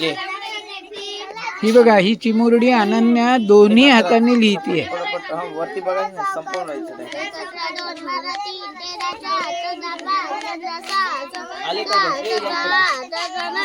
घे. ही बघा ही चिमुरडी अनन्या दोन्ही हाताने हा वरती बघ? सुरुवात करा,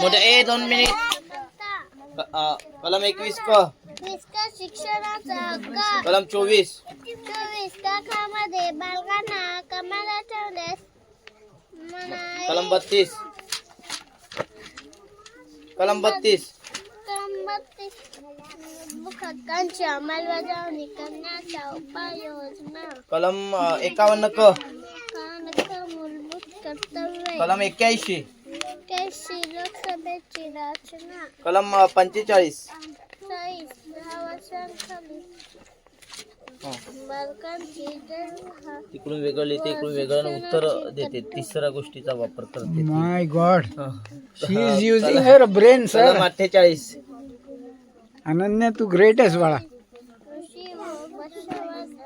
मोठे ए दोन मिनिट क- अ, कलम एकवीस क शिक्षणाचा हक्क कलम चोवीस चोवीस तासामध्ये बालकांना कमाला ठेवल्यास मनाई कलम बत्तीस कलम बत्तीस बत्तीस हक्कांची अंमलबजावणी करण्याच्या उपाययोजना कलम अ, एकावन्न क कानक मूलभूत कर्तव्ये कलम एक्क्याऐंशी कलम अ, पंचेचाळीस. चाळीस दहा वर्षांखाली हा. बालकांची जन्म तिकडून वेगळं लिहिते इकडून वेगळं उत्तर देते. तिसऱ्या गोष्टीचा वापर करते माय गॉड हा. She is using her brain sir कलम अठ्ठेचाळीस. अनन्या तू ग्रेट आहेस बाळा. कृषी व पशुवैद्यक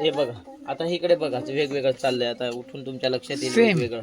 हे बघा. आता इकडे बघा. वेगवेगळं चाललंय. आता उठून तुमच्या लक्षात येईल Same. वेगवेगळं.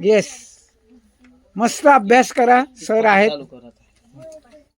येस मस्त अभ्यास करा सर आहेत.